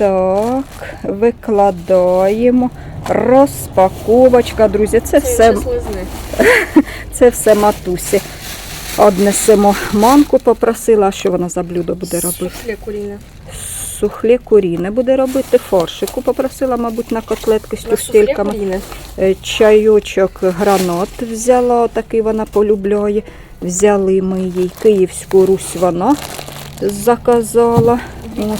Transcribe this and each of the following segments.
Так, викладаємо. Розпаковочка, друзі. Це все, це все матусі. Однесемо мамку попросила, що вона за блюдо буде робити? Суфле куріне. Сухле куріне буде робити, форшику попросила, мабуть, на котлетки з куріне. Е, Чайочок гранат взяла, такий вона полюбляє. Взяли ми їй Київську Русь вона заказала. От,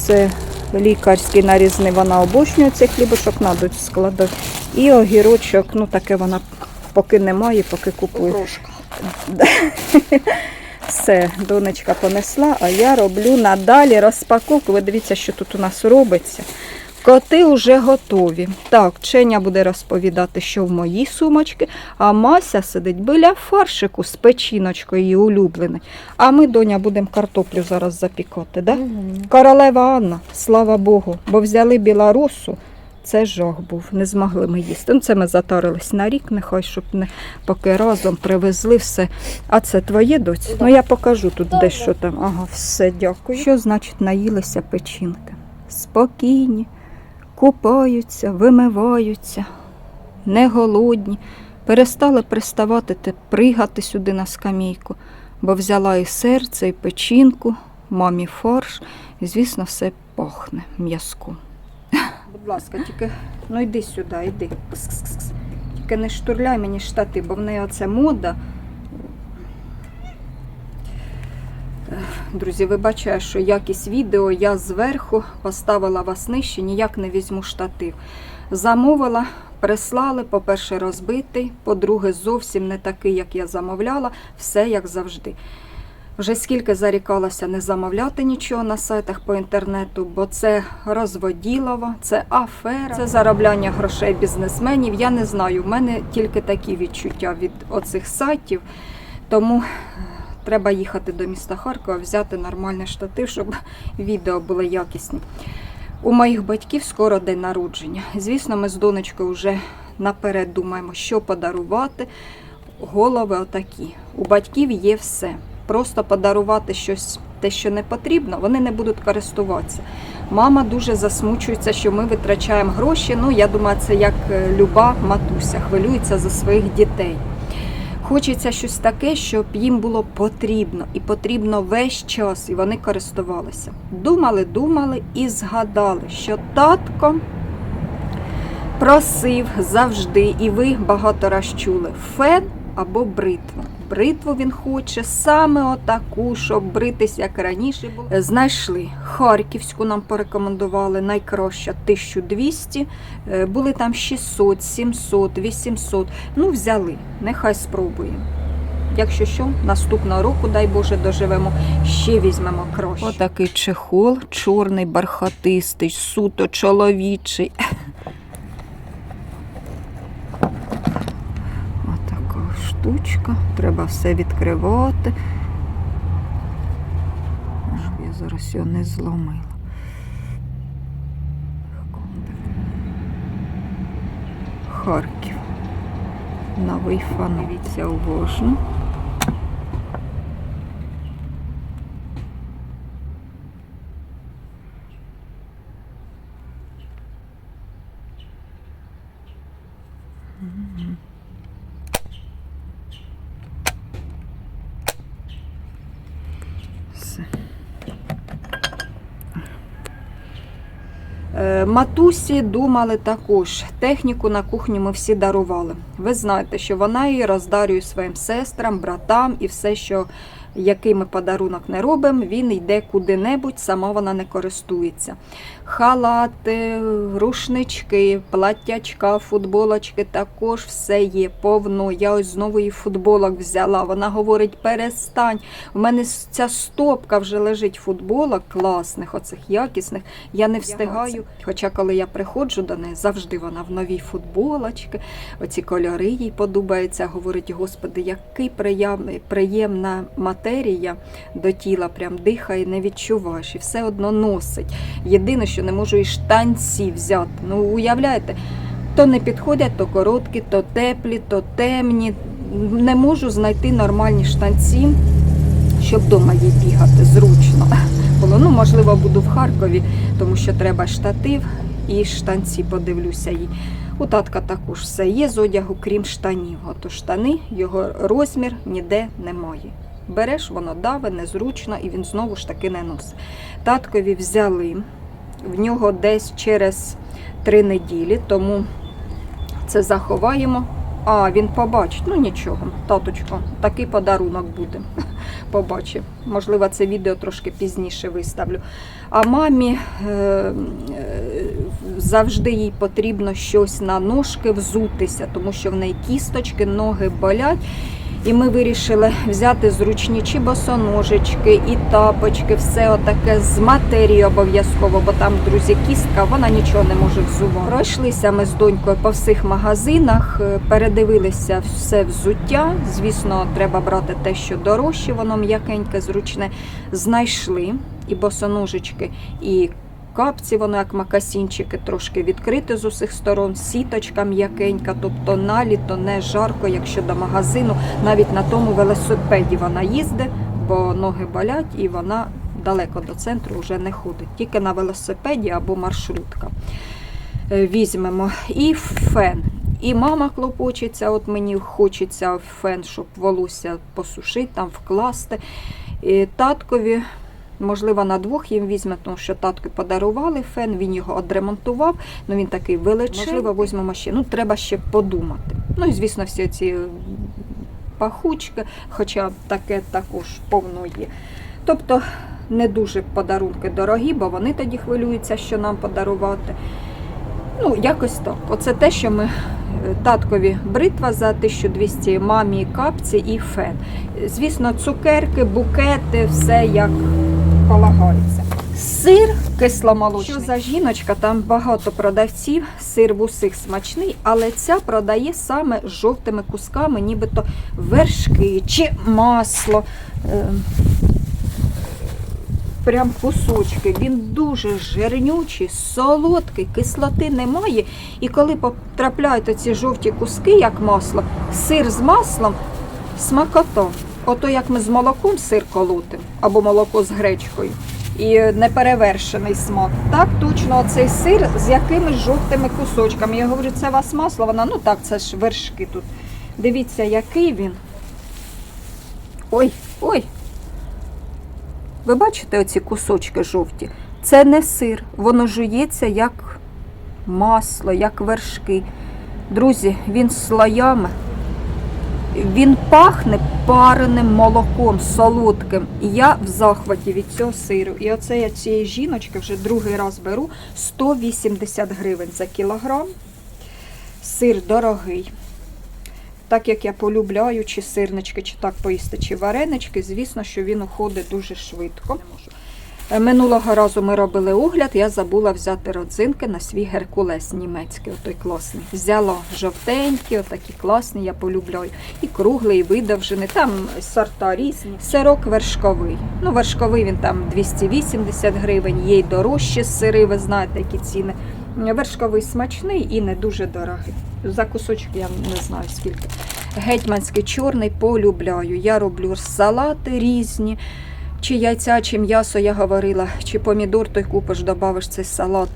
все лікарський нарізний, вона обочнює цей хлібочок, надуть складати. І огірочок, ну таке вона поки немає, поки купує. Все, донечка понесла, а я роблю надалі розпаковку. Ви дивіться, що тут у нас робиться. Коти вже готові. Так, Ченя буде розповідати, що в моїй сумочці, а Мася сидить біля фаршику з печіночкою її улюблений. А ми, доня, будемо картоплю зараз запікати. Да? Королева Анна, слава Богу, бо взяли білорусу. Це жах був, не змогли ми їсти. Ну, це ми затарились на рік, нехай, щоб не поки разом привезли все. А це твоє доць? Да. Ну я покажу тут дещо там. Ага, все, дякую. Що значить наїлися печінки? Спокійні, купаються, вимиваються, не голодні. Перестали приставати те пригати сюди на скамійку, бо взяла і серце, і печінку, мамі фарш, і, звісно, все пахне м'язком. Будь ласка, тільки ну йди сюди, йди. Тільки не штурляй мені штати, бо в неї оце мода. Друзі, вибачаю, що якість відео я зверху поставила вас нижче, ніяк не візьму штатив. Замовила, прислали, по-перше, розбитий, по-друге, зовсім не такий, як я замовляла, все як завжди. Вже скільки зарікалася не замовляти нічого на сайтах по інтернету, бо це розводілово, це афера, це заробляння грошей бізнесменів. Я не знаю, в мене тільки такі відчуття від оцих сайтів. Тому треба їхати до міста Харкова, взяти нормальний штатив, щоб відео були якісні. У моїх батьків скоро день народження. Звісно, ми з донечкою вже наперед думаємо, що подарувати. Голови отакі. У батьків є все. Просто подарувати щось, те, що не потрібно, вони не будуть користуватися. Мама дуже засмучується, що ми витрачаємо гроші. Ну, я думаю, це як е, люба матуся, хвилюється за своїх дітей. Хочеться щось таке, щоб їм було потрібно, і потрібно весь час, і вони користувалися. Думали, думали і згадали, що татко просив завжди, і ви багато раз чули, фен або бритву. Бритву він хоче саме отаку, щоб бритись як раніше було. Знайшли Харківську, нам порекомендували найкраща 1200. Е, Були там 600, 700, 800. Ну, взяли, нехай спробуємо. Якщо що, наступного року, дай Боже, доживемо, ще візьмемо краще. Отакий чехол, чорний, бархатистий, суто чоловічий. Штучка. Треба все відкривати. Щоб я зараз його не зломила. Харків. Новий фан. Дивіться уважно. Все. Е, Матусі думали також. Техніку на кухні ми всі дарували. Ви знаєте, що вона її роздарює своїм сестрам, братам і все, що який ми подарунок не робимо, він йде куди-небудь, сама вона не користується. Халати, рушнички, платтячка, футболочки також все є повно. Я ось знову її футболок взяла. Вона говорить: перестань. У мене ця стопка вже лежить футболок класних, оцих якісних. Я не встигаю. Хоча, коли я приходжу до неї, завжди вона в новій футболочці, оці кольори їй подобаються. Говорить, господи, який приєм- приємна матерія до тіла, прям дихає, не відчуваєш, і все одно носить. Єдине, що не можу і штанці взяти. Ну, уявляєте, то не підходять, то короткі, то теплі, то темні. Не можу знайти нормальні штанці, щоб вдома їй бігати зручно. було. Ну, можливо, буду в Харкові, тому що треба штатив і штанці подивлюся їй. У татка також все є з одягу, крім штанів. Ото штани, його розмір ніде немає. Береш, воно даве, незручно, і він знову ж таки не носить. Таткові взяли в нього десь через три неділі, тому це заховаємо. А, він побачить. Ну нічого, таточко, такий подарунок буде. Побачив. Можливо, це відео трошки пізніше виставлю. А мамі е, е, завжди їй потрібно щось на ножки взутися, тому що в неї кісточки, ноги болять. І ми вирішили взяти зручні чи босоножечки, і тапочки, все отаке з матерії обов'язково, бо там, друзі, кістка, вона нічого не може взувати. Пройшлися ми з донькою по всіх магазинах, е, передивилися все взуття. Звісно, треба брати те, що дорожче, воно м'якеньке, зручне. Знайшли і босоножечки, і капці, воно як макасінчики, трошки відкрите з усіх сторон, сіточка м'якенька, тобто на літо не жарко, якщо до магазину, навіть на тому велосипеді вона їздить, бо ноги болять і вона далеко до центру вже не ходить, тільки на велосипеді або маршрутка. Е, Візьмемо і фен. І мама клопочеться, от мені хочеться фен, щоб волосся посушити, там вкласти. І таткові Можливо, на двох їм візьме, тому що татки подарували фен, він його одремонтував, ну він такий величезний. Можливо, візьмемо ще. Ну, треба ще подумати. Ну і звісно, всі ці пахучки, хоча таке також повно є. Тобто не дуже подарунки дорогі, бо вони тоді хвилюються, що нам подарувати. Ну, якось так. Оце те, що ми е, таткові бритва за 1200, мамі капці і фен. Звісно, цукерки, букети, все як полагається. Сир кисломолочний. Що за жіночка, там багато продавців, сир в усіх смачний, але ця продає саме з жовтими кусками, нібито вершки чи масло. Е, Прям кусочки. Він дуже жирнючий, солодкий, кислоти немає. І коли потрапляють ці жовті куски, як масло, сир з маслом, смакота. Ото як ми з молоком сир колотим, або молоко з гречкою. І неперевершений смак. Так точно оцей сир з якимись жовтими кусочками. Я говорю, це у вас масло? Вона, ну так, це ж вершки тут. Дивіться, який він. Ой, ой. Ви бачите оці кусочки жовті? Це не сир, воно жується як масло, як вершки. Друзі, він слоями. Він пахне пареним молоком, солодким. І я в захваті від цього сиру. І оце я цієї жіночки вже другий раз беру 180 гривень за кілограм. Сир дорогий. Так як я полюбляю чи сирнички, чи так поїсти, чи варенички, звісно, що він уходить дуже швидко. Е, Минулого разу ми робили огляд, я забула взяти родзинки на свій геркулес німецький, отой класний. Взяла жовтенькі, отакі класні, я полюбляю. І круглий, і видовжений, там сорта різні. Сирок вершковий. Ну, вершковий він там 280 гривень, є й дорожчі сири, ви знаєте, які ціни. Вершковий смачний і не дуже дорогий. За кусочок я не знаю скільки. Гетьманський чорний полюбляю. Я роблю салати різні. Чи яйця, чи м'ясо я говорила, чи помідор той купиш, додавиш цей салат.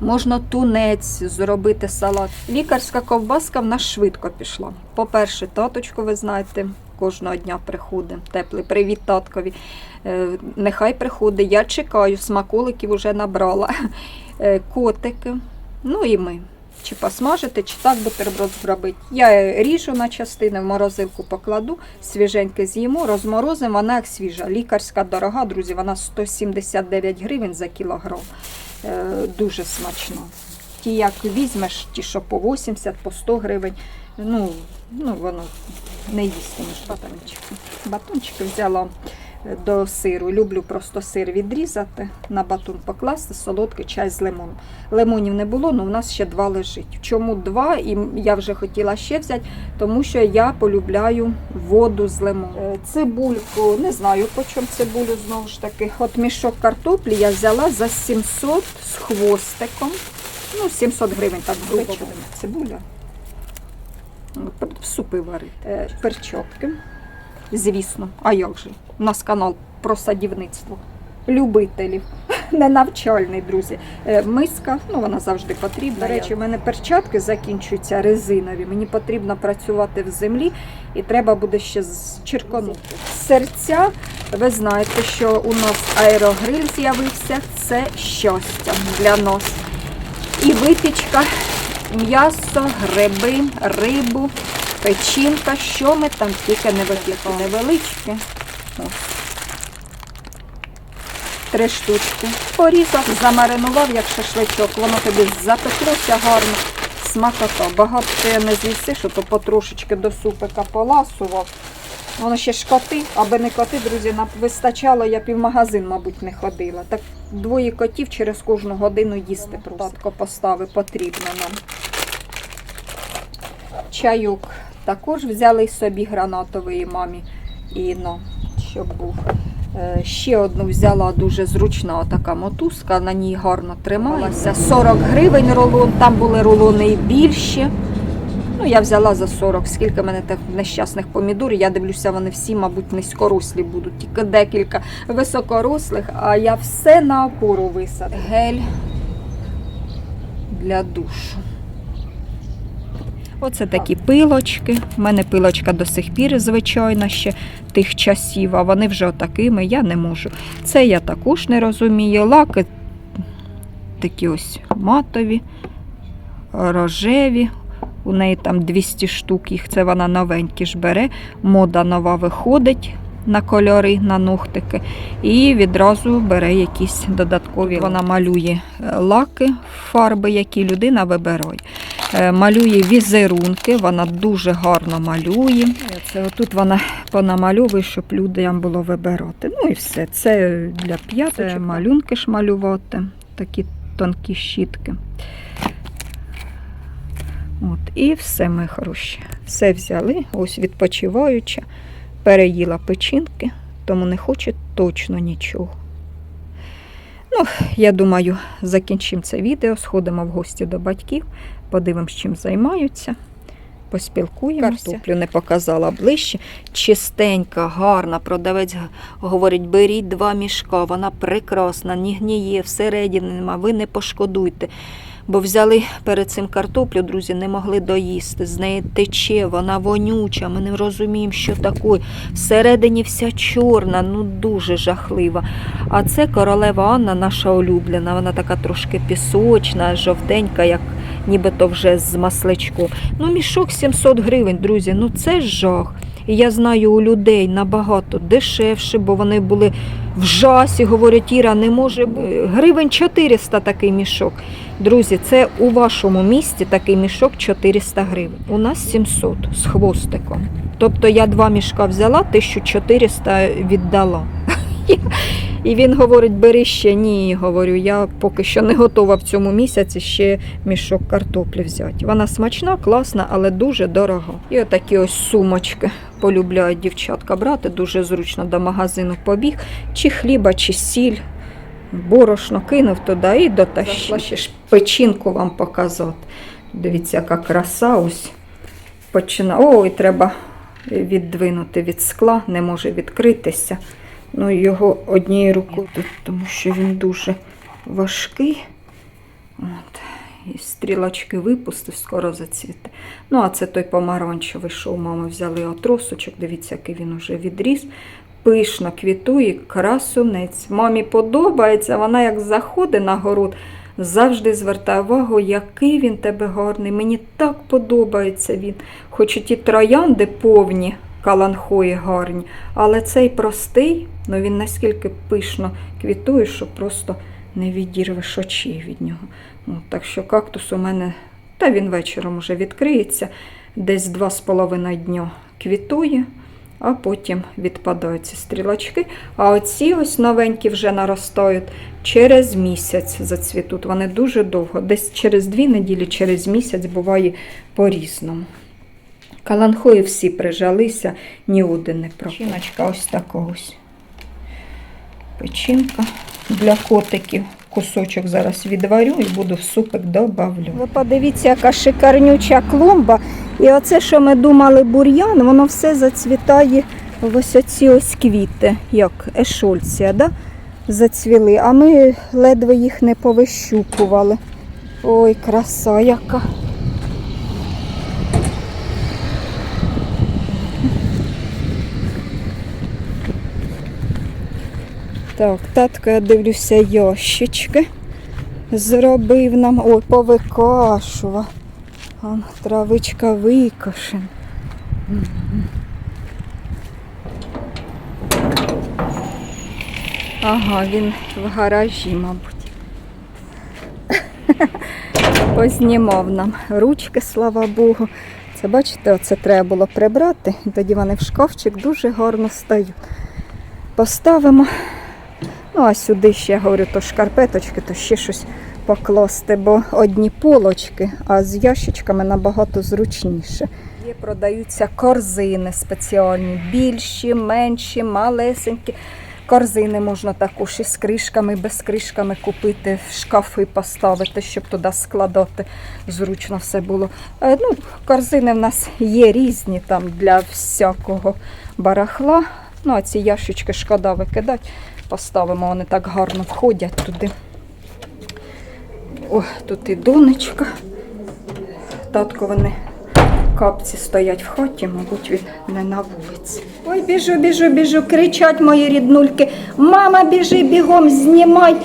Можна тунець зробити салат. Лікарська ковбаска в нас швидко пішла. По-перше, таточку, ви знаєте, кожного дня приходить. Теплий привіт таткові. Е, Нехай приходить. Я чекаю, смаколиків вже набрала. Е, Котики. Ну і ми. Чи посмажити, чи так бутерброд зробити. Я ріжу на частини, в морозилку покладу, свіженьке з'їмо, розморозимо, вона як свіжа. Лікарська дорога, друзі, вона 179 гривень за кілограм. Е, дуже смачно. Ті, як візьмеш, ті, що по 80, по 100 гривень, ну, ну воно не їстимеш батончики. Батончики взяла до сиру. Люблю просто сир відрізати, на батон покласти, солодкий чай з лимоном. Лимонів не було, але в нас ще два лежить. Чому два? І я вже хотіла ще взяти, тому що я полюбляю воду з лимоном. Е, Цибульку, не знаю по чому цибулю знову ж таки. От мішок картоплі я взяла за 700 з хвостиком. Ну, 700 гривень так грубо. Цибуля. Ну, Супи варити. Е, Перчотки. Звісно, а як же? У нас канал про садівництво. любителів. Не навчальний, друзі. Е, Миска, ну вона завжди потрібна. До речі, у мене перчатки закінчуються резинові. Мені потрібно працювати в землі і треба буде ще зчерконути. Серця, ви знаєте, що у нас аерогриль з'явився. Це щастя для нас. І випічка, м'ясо, гриби, рибу, печінка. Що ми там тільки не викликали. Невеличкі. Три штучки. Порізав, замаринував, як шашличок. Воно тобі запеклося гарно. Смакота. Багато ти не з'їси, що то потрошечки до супика поласував. Воно ще ж коти, аби не коти, друзі, нам вистачало, я півмагазин, мабуть, не ходила. Так двоє котів через кожну годину їсти просто. Татко постави потрібно нам. Чайок також взяли собі гранатової мамі і ну, щоб був. Е, Ще одну взяла дуже зручна така мотузка, на ній гарно трималася. 40 гривень рулон, там були рулони і більші. Ну, я взяла за 40. Скільки в мене тих нещасних помідорів, я дивлюся, вони всі, мабуть, низькорослі будуть, тільки декілька високорослих, а я все на опору висадила. Гель для душу. Оце такі пилочки. У мене пилочка до сих пір, звичайно, ще тих часів, а вони вже отакими, я не можу. Це я також не розумію. Лаки такі ось матові, рожеві. У неї там 200 штук, їх це вона новенькі ж бере. Мода нова виходить на кольори, на ногтики. І відразу бере якісь додаткові. Вона малює е, лаки, фарби, які людина вибирає. Е, Малює візерунки, вона дуже гарно малює. Це отут вона понамальовує, щоб людям було вибирати. Ну і все. Це для п'яточок. Малюнки ж малювати, такі тонкі щітки. От, і все, ми хороші. Все взяли, ось відпочиваюча, переїла печінки, тому не хоче точно нічого. Ну, я думаю, закінчимо це відео, сходимо в гості до батьків, подивимось, чим займаються, поспілкуємося. Картоплю не показала ближче. Чистенька, гарна. Продавець говорить, беріть два мішка, вона прекрасна, не гніє, всередині нема, ви не пошкодуйте. Бо взяли перед цим картоплю, друзі, не могли доїсти. З неї тече, вона вонюча, ми не розуміємо, що таке. Всередині вся чорна, ну дуже жахлива. А це королева Анна, наша улюблена. Вона така трошки пісочна, жовтенька, як нібито вже з масличком. Ну, мішок 700 гривень, друзі, ну це жах. І я знаю у людей набагато дешевше, бо вони були в жасі, говорять, Іра, не може. Гривень 400 такий мішок. Друзі, це у вашому місті такий мішок 400 гривень. У нас 700 з хвостиком. Тобто я два мішка взяла, 1400 віддала. І він говорить, бери ще ні. Говорю, я поки що не готова в цьому місяці ще мішок картоплі взяти. Вона смачна, класна, але дуже дорога. І отакі ось сумочки полюбляють дівчатка брати. Дуже зручно до магазину побіг, чи хліба, чи сіль. Борошно кинув туди і дотащив. Ще ж печінку вам показати. Дивіться, яка краса ось. Почина... Ой, треба віддвинути від скла, не може відкритися. Ну, його однією рукою, тому що він дуже важкий. От. І стрілочки випустив, скоро зацвіте. Ну, а це той помаранчевий, що у мами взяли отросочок. Дивіться, який він уже відріс. Пишно квітує, красунець. Мамі подобається, вона як заходить на город, завжди звертає увагу, який він тебе гарний. Мені так подобається він. Хоч і ті троянди повні, каланхої гарні, але цей простий, ну він наскільки пишно квітує, що просто не відірвеш очей від нього. Ну, так що кактус у мене, та він вечором уже відкриється, десь два з половиною дня квітує, а потім відпадають ці стрілочки. А оці ось новенькі вже наростають через місяць зацвітуть. Вони дуже довго, десь через дві неділі, через місяць буває по-різному. Каланхої всі прижалися, ні один не пропав. Печіночка ось така ось. Печінка для котиків. Кусочок зараз відварю і буду в супик добавлю. Ви подивіться, яка шикарнюча клумба. І оце, що ми думали, бур'ян, воно все зацвітає ось оці ось квіти, як ешольція. Да? зацвіли, а ми ледве їх не повищупували. Ой, краса яка. Так, татко, я дивлюся, ящички зробив нам. Ой, повикашував. Травичка викошена. Ага, він в гаражі, мабуть. Познімав нам ручки, слава Богу. Це бачите, оце треба було прибрати, тоді вони в шкафчик дуже гарно стають. Поставимо. Ну, а сюди ще, говорю, то шкарпеточки, то ще щось покласти, бо одні полочки, а з ящичками набагато зручніше. Є, продаються корзини спеціальні, більші, менші, малесенькі. Корзини можна також із кришками, без кришками купити, в шкафи поставити, щоб туди складати. Зручно все було. Е, Ну, корзини в нас є різні там для всякого барахла. Ну, а ці ящички шкода викидати. Поставимо, вони так гарно входять туди. О, тут і донечка. Татко вони капці стоять в хаті, мабуть, він не на вулиці. Ой, біжу, біжу, біжу, кричать мої ріднульки. Мама, біжи бігом, знімай,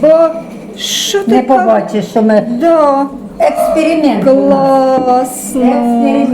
бо що ти Не побачиш, що ми Да, експеримент. класно. Експеримент.